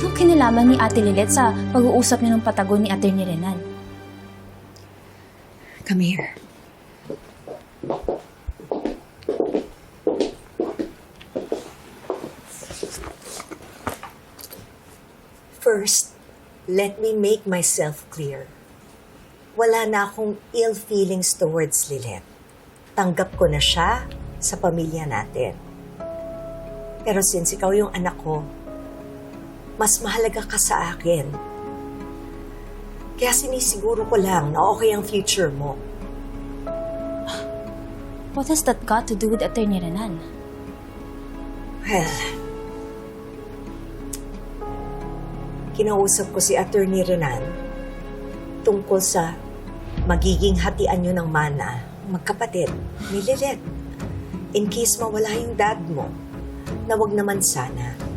Anong kinalaman ni Ate Lilet sa pag-uusap niya ng patagon ni Atty. Renan? Come here. First, let me make myself clear. Wala na akong ill feelings towards Lilet. Tanggap ko na siya sa pamilya natin. Pero since ikaw yung anak ko, mas mahalaga ka sa akin. Kaya sinisiguro ko lang na okay ang future mo. What has that got to do with Atty. Renan? Well, kinausap ko si Attorney Renan tungkol sa magiging hatian nyo ng mana magkapatid ni Lilet. In case mawala yung dad mo, na wag naman sana.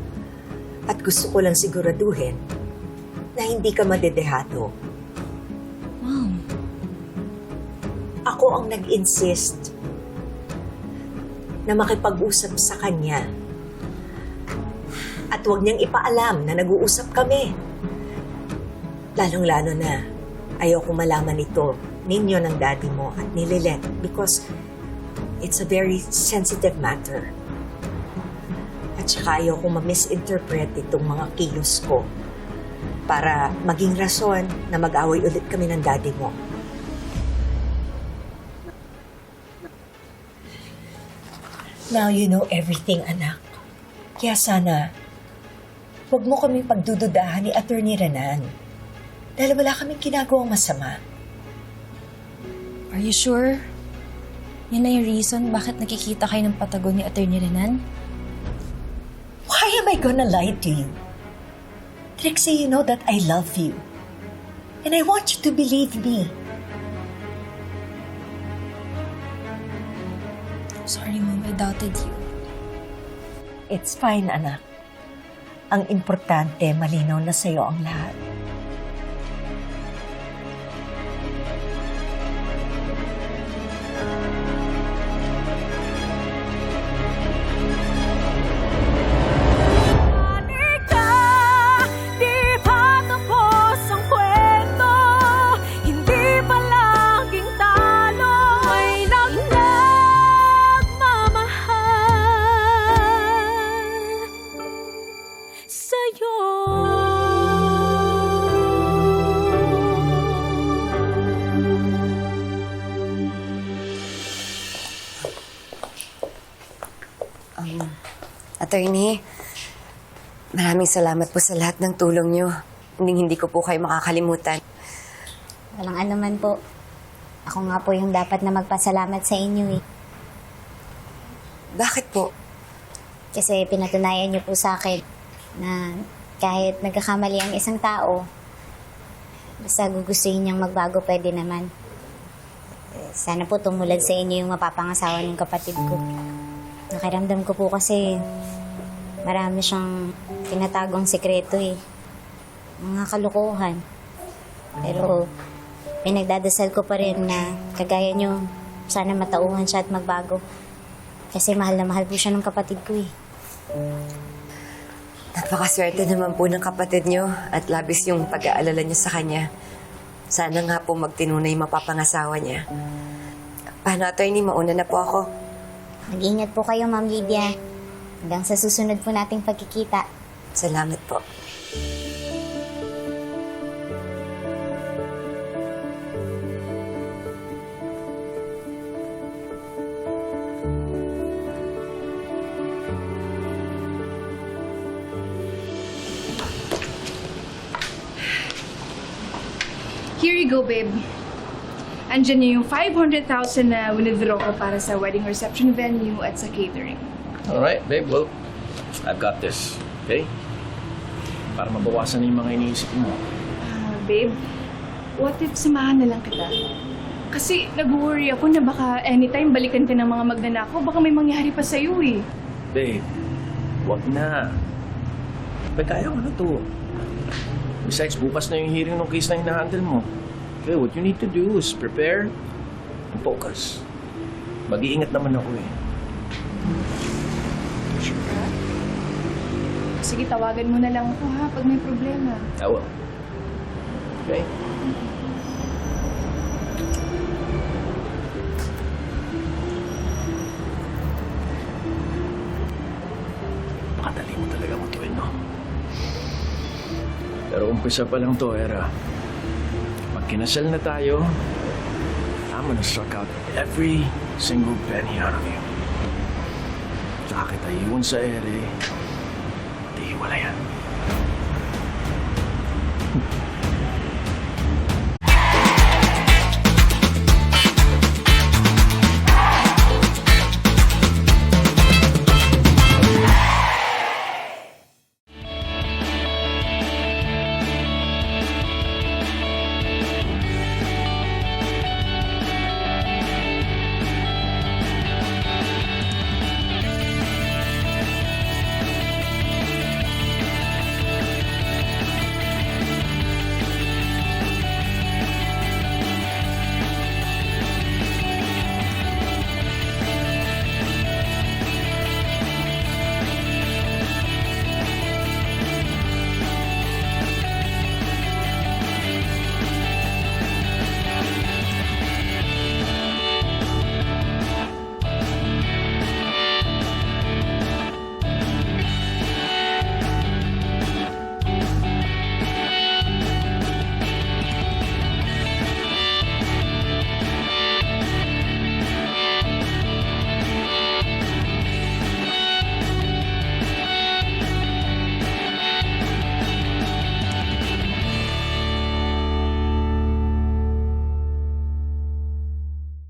At gusto ko lang siguraduhin na hindi ka madedehado. Mom, Ako ang nag-insist na makipag-usap sa kanya. At huwag niyang ipaalam na nag-uusap kami. Lalong-lalo na, ayoko malaman ito ninyo ng daddy mo at ni Lilet because it's a very sensitive matter. At saka ayoko ma-misinterpret itong mga kilos ko para maging rason na mag-away ulit kami ng daddy mo. Now you know everything, anak. Kaya sana, huwag mo kami pagdududahan ni Attorney Renan. Dahil wala kaming ginagawang masama. are you sure? Yan na yung reason bakit nakikita kayo ng patagon ni Atty. Renan? Why am I gonna lie to you? Trixie, you know that I love you. And I want you to believe me. Sorry, Mom. I doubted you. It's fine, anak. Ang importante, malinaw na sa'yo ang lahat. Attorney, maraming salamat po sa lahat ng tulong nyo. Hindi, hindi ko po kayo makakalimutan. Walang anuman po. Ako nga po yung dapat na magpasalamat sa inyo eh. Bakit po? Kasi pinatunayan niyo po sa akin na kahit nagkakamali ang isang tao, basta gugustuhin niyang magbago, pwede naman. Sana po tumulad sa inyo yung mapapangasawa ng kapatid ko. Nakiramdam ko po kasi marami siyang tinatagong sekreto eh. Mga kalukuhan. Pero pinagdadasal ko pa rin na kagaya niyo, sana matauhan siya at magbago. Kasi mahal na mahal po siya ng kapatid ko eh. Napakaswerte naman po ng kapatid nyo at labis yung pag-aalala nyo sa kanya. Sana nga po magtinunay mapapangasawa niya. Paano, attorney? Mauna na po ako. Mag-ingat po kayo, Ma'am Lydia. Hanggang sa susunod po nating pagkikita. Salamat po. Here you go, babe. Andyan niyo yung 500,000 na winidraw ko para sa wedding reception venue at sa catering. All right, babe. Well, I've got this. Okay? Para mabawasan na yung mga iniisip mo. Ah, babe, what if samahan na lang kita? Kasi nag-worry ako na baka anytime balikan ka ng mga magnanakaw, baka may mangyari pa sa'yo eh. Babe, wag na. Babe, kaya ko na to. Besides, bukas na yung hearing ng case na hinahandle mo. Okay, what you need to do is prepare and focus. Mag-iingat naman ako eh. Kasi sige, tawagan mo na lang ako ha pag may problema. I will. Okay? Pakadali mo talaga mutuin, no? Pero umpisa pa lang to, Era. Pag kinasal na tayo, I'm gonna suck out every single penny out of you. Tsaka kita iwan sa ere, 你回来呀。